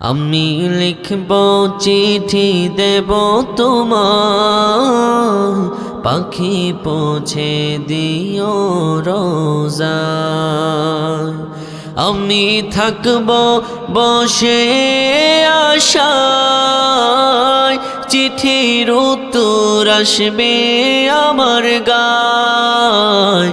আমি লিখব চিঠি দেব তোমার। পাখি পৌঁছে দিও রোজা। আমি থাকব বসে আশায়। চিঠির উত্তর আসবে আমার গায়।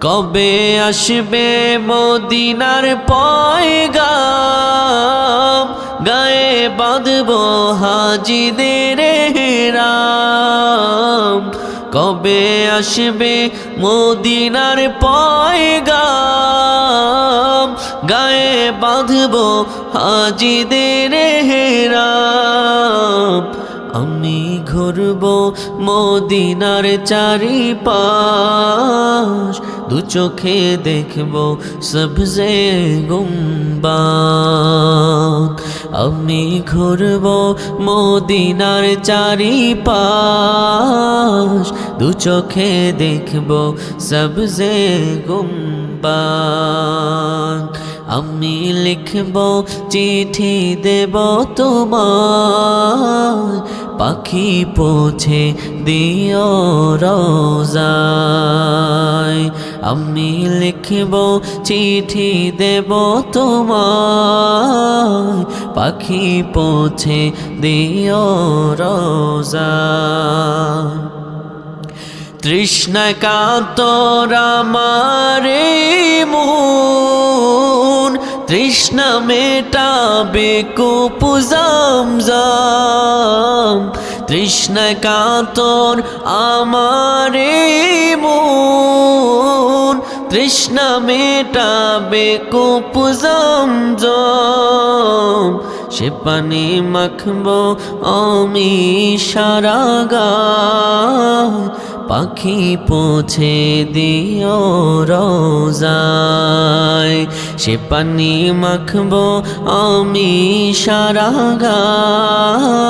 কবে আসবে মদিনার পয়গাম? গায়ে বাঁধব হাজিদের রাম কবে আসবে মদিনার পয়গাম? গায়ে বাঁধব হাজিদের রাম আমি ঘুরব মদিনার চারিপাশ। দু চোখে দেখব সবজে গুম্বা আমি ঘুরব মদিনার চারিপাশ। দু চোখে দেখব সবজে গুম্বা আমি লিখব চিঠি দেব তোমার। পাখি পৌঁছে দিও রোজায় আমি লিখব, চিঠি দেব তোমার পাখি পৌঁছে দিও রোজায় তৃষ্ণা কাতর আমারে মন। তৃষ্ণা মেটাবে কুপুজাম জাম। তৃষ্ণা কাতর আমারে মন। তৃষ্ণা মেটাবে জম সে পানি মাখব আমি সারা গায় পাখি পৌঁছে দিও রোজায়। সে পানি মাখব আমি সারা গায়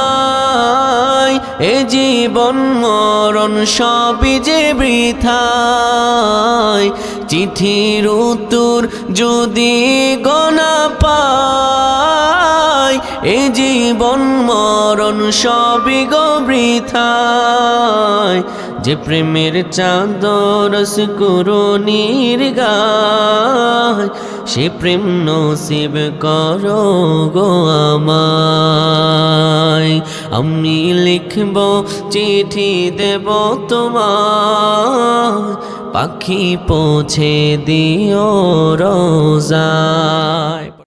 এ জীবন মরণ সবই যে বৃথায়। চিঠির উত্তর যদি গনা পায় এ জীবন মরণ সবই গো যে প্রেমের চাঁদর করুণীর গায়, সে প্রেম নসিব করো গো আমায়। আমি লিখব, চিঠি দেব তোমার পাখি পৌঁছে দিও রোজায়।